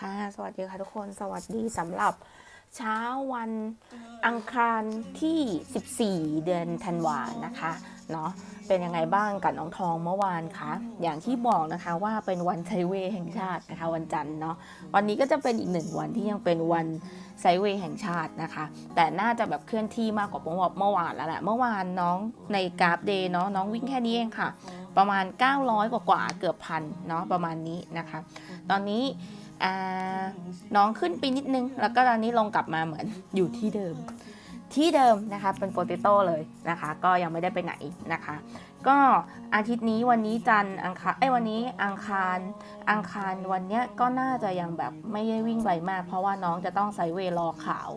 ค่ะ สวัสดีค่ะทุกคนสวัสดีสำหรับเช้าวันอังคารที่ 14 เดือนธันวานะคะเนาะเป็นยังไงบ้างกับน้องทองเมื่อวานคะอย่างที่บอกนะคะว่าเป็นวันไซเวย์แห่งชาตินะคะวันจันทร์เนาะวันนี้ก็จะเป็นอีกหนึ่งวันที่ยังเป็นวันไซเวย์แห่งชาตินะคะ แต่น่าจะแบบเคลื่อนที่มากกว่าเมื่อวานเมื่อวานแล้วแหละเมื่อวานน้องในกราฟเดย์เนาะน้องวิ่งแค่นี้เองค่ะ ประมาณ 900 กว่ากว่าๆเกือบพันเนาะประมาณนี้นะคะ ตอนนี้ อ่าน้องขึ้นไปนิดนึง แล้วก็ตอนนี้ลงกลับมาเหมือนอยู่ที่เดิม ที่เดิมนะคะเป็นโปเตโต้เลยนะคะ ก็ยังไม่ได้ไปไหนนะคะก็อาทิตย์นี้วันนี้จันทร์อังคารไอ้วันนี้อังคารอังคารวันเนี้ยก็น่าจะยังแบบไม่ได้วิ่งไวมาก เพราะว่าน้องจะต้องไซเวรอข่าว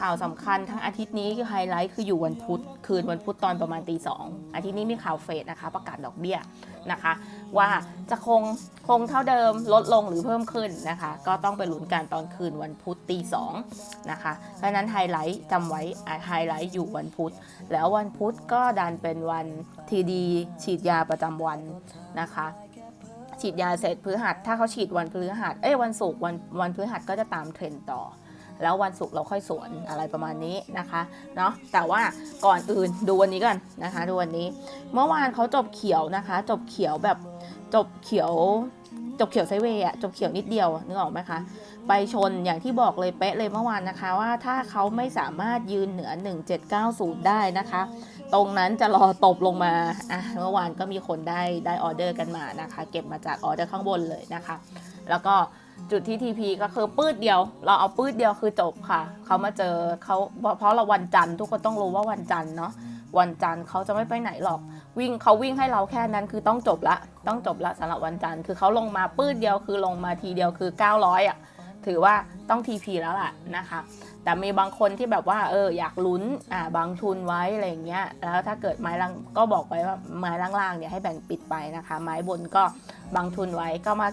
ข่าวสำคัญทั้งอาทิตย์นี้คือไฮไลท์คืออยู่วันพุธคืนวันพุธตอนประมาณตีสองอาทิตย์นี้มีข่าวเฟดนะคะ ประกาศดอกเบี้ยนะคะ ว่าจะคงคงเท่าเดิมลดลงหรือเพิ่มขึ้นนะคะ ก็ต้องไปลุ้นกันตอนคืนวันพุธตีสองนะคะเพราะฉะนั้นไฮไลท์จำไว้ไฮไลท์อยู่วันพุธแล้ววันพุธก็ดันเป็นวันทีดีฉีดยาประจำวันนะคะ ฉีดยาเสร็จพฤหัส ถ้าเขาฉีดวันพฤหัสเอ้ยวันศุกร์วันวันพฤหัสก็จะตามเทรนด์ต่อ แล้ววันศุกร์เราค่อยสวนอะไรประมาณนี้นะคะเนาะแต่ว่าก่อนอื่นดูวันนี้ก่อนนะคะ ดูวันนี้ เมื่อวานเขาจบเขียวนะคะ จบเขียวแบบจบเขียว จบเขียวไซเวย์อะจบเขียวนิดเดียวนึกออกไหมคะ ไปชนอย่างที่บอกเลยเป๊ะเลยเมื่อวานนะคะว่าถ้าเขาไม่สามารถยืนเหนือ 1790 ได้นะคะ ตรงนั้นจะรอตบลงมาอะเมื่อวานก็มีคนได้ได้ออเดอร์กันมานะคะ เก็บมาจากออเดอร์ข้างบนเลยนะคะ แล้วก็จุดที่ TP ก็คือปืดเดียว เราเอาปืดเดียวคือจบค่ะ เขามาเจอเขาเพราะเราวันจันทร์ทุกคนต้องรู้ว่าวันจันทร์เนาะ วันจันทร์เขาจะไม่ไปไหนหรอก วิ่งเขาวิ่งให้เราแค่นั้นคือต้องจบละ ต้องจบละสำหรับวันจันทร์คือเขาลงมาปื้ดเดียวคือลงมาทีเดียวคือ 900อะถือว่าต้อง TP แล้วล่ะนะคะ แต่มีบางคนที่แบบว่าเอออยากลุ้นอ่าบางทุนไว้อะไรอย่างเงี้ย แล้วถ้าเกิดไม้ล่างก็บอกไว้ว่าไม้ล่างๆเนี่ยให้แบ่งปิดไปนะคะ ไม้บนก็บางทุนไว้ก็มา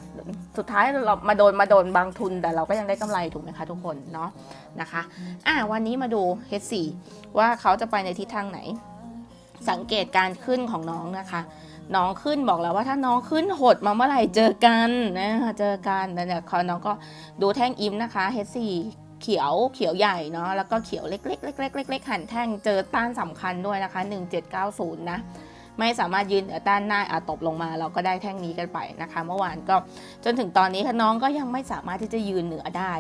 สุดท้ายเรามาโดนมาโดนบางทุนแต่เราก็ยังได้กำไรถูกไหมคะทุกคนเนาะนะคะ อะวันนี้มาดู H4 ว่าเขาจะไปในทิศทางไหน สังเกตการขึ้นของน้องนะคะ น้องขึ้นบอกแล้วว่าถ้าน้องขึ้นหดมาเมื่อไหร่เจอกันนะเจอกันแต่เนี่ยคอน้องก็ดูแท่งอิมนะคะ H4 เขียวเขียวใหญ่เนาะแล้วก็เขียวเล็กๆเล็กๆเล็กๆหันแท่งเจอต้านสำคัญด้วยนะคะ 1790 นะ ไม่สามารถยืนเหนือต้านได้อะตบลงมา เราก็ได้แท่งนี้กันไปนะคะ เมื่อวานก็จนถึงตอนนี้ค่ะน้องก็ยังไม่สามารถที่จะยืนเหนือได้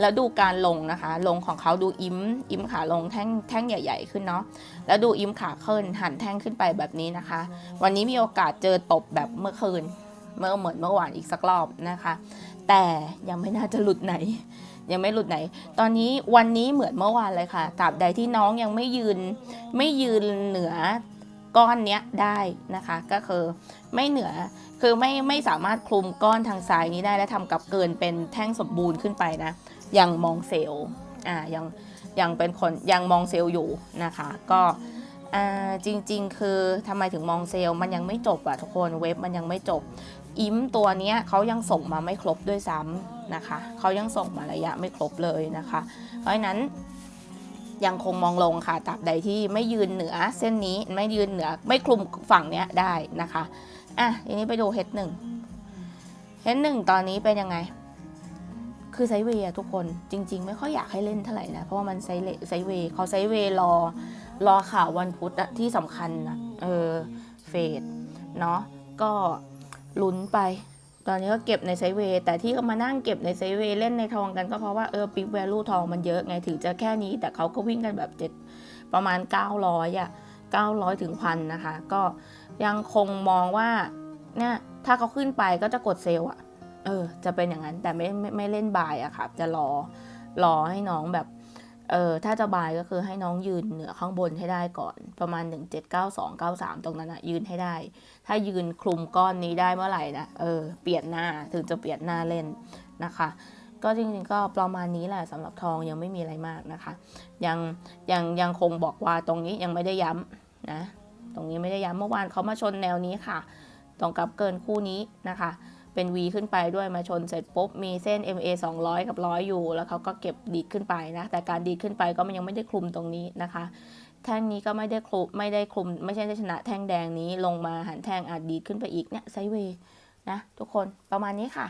แล้วดูการลงนะคะ ลงของเขาดูอิมอิมขาลงแท่งแท่งใหญ่ ๆ ขึ้นเนาะแล้วดูอิมขาขึ้นหันแท่งขึ้นไปแบบนี้นะคะ วันนี้มีโอกาสเจอตบแบบเมื่อคืนเมื่อเหมือนเมื่อวานอีกสักรอบนะคะ แต่ยังไม่น่าจะหลุดไหน ยังไม่หลุดไหน ตอนนี้วันนี้เหมือนเมื่อวานเลยค่ะตราบใดที่น้องยังไม่ยืนไม่ยืนเหนือ ก้อนเนี้ยได้นะคะก็คือไม่เหนือคือไม่ไม่สามารถคลุมก้อนทางซ้ายนี้ได้และทำกับเกินเป็นแท่งสมบูรณ์ขึ้นไปนะยังมองเซลล์อ่ายังยังเป็นคนยังมองเซลล์อยู่นะคะ ก็อ่าจริงๆ คือทำไมถึงมองเซลล์มันยังไม่จบอะทุกคนเว็บมันยังไม่จบอิมตัวเนี้ยเขายังส่งมาไม่ครบด้วยซ้ำนะคะเขายังส่งมาระยะไม่ครบเลยนะคะ เพราะฉะนั้น ยังคงมองลงค่ะตราบใดที่ไม่ยืนเหนือเส้นนี้ไม่ยืนเหนือไม่คลุมฝั่งเนี้ยได้นะคะอะทีนี้ไปดูเฮดหนึ่งเฮดหนึ่งตอนนี้เป็นยังไง คือไซเวย์ทุกคนจริง ๆ ไม่ค่อยอยากให้เล่นเท่าไหร่นะเพราะว่ามันไซเลไซเวย์เขาไซเวย์รอรอข่าววันพุธที่สำคัญนะเออเฟดเนาะก็ลุ้นไป ตอนนี้ก็เก็บในไซเวย์แต่ที่เขามานั่งเก็บในไซเวย์เล่นในทองกันก็เพราะว่าเออปิ๊กแวลูทองมันเยอะไงถึงจะแค่นี้ แต่เขาก็วิ่งกันแบบเจ็ดประมาณ 900อะ900 ถึงพันนะคะ ก็ยังคงมองว่าเนี่ยถ้าเขาขึ้นไปก็จะกดเซลล์อะเออ จะเป็นอย่างนั้นแต่ไม่ไม่ไม่เล่นบายอะค่ะ จะรอรอให้น้องแบบ เออถ้าจะบายก็คือให้น้องยืนเหนือข้างบนให้ได้ก่อน ประมาณ 179293 ตรงนั้นอะยืนให้ได้ ถ้ายืนคลุมก้อนนี้ได้เมื่อไหร่นะเออเปลี่ยนหน้าถึงจะเปลี่ยนหน้าเล่นนะคะ ก็จริงๆก็ประมาณนี้แหละสำหรับทองยังไม่มีอะไรมากนะคะ ยังยังยังคงบอกว่าตรงนี้ยังไม่ได้ย้ำนะตรงนี้ไม่ได้ย้ำเมื่อวานเขามาชนแนวนี้ค่ะ ตรงกับเกินคู่นี้นะคะ เป็น V ขึ้นไปด้วยมาชนเสร็จปุ๊บมีเส้น MA 200 กับ 100 อยู่ แล้วเขาก็เก็บดีดขึ้นไปนะ แต่การดีดขึ้นไปก็มันยังไม่ได้คลุมตรงนี้นะคะ แท่งนี้ก็ไม่ได้คลุมไม่ได้คลุม ไม่ใช่ได้ชนะแท่งแดงนี้ลงมาหันแท่งอาจดีดขึ้นไปอีกเนี่ยไซเวย์นะ ทุกคนประมาณนี้ค่ะ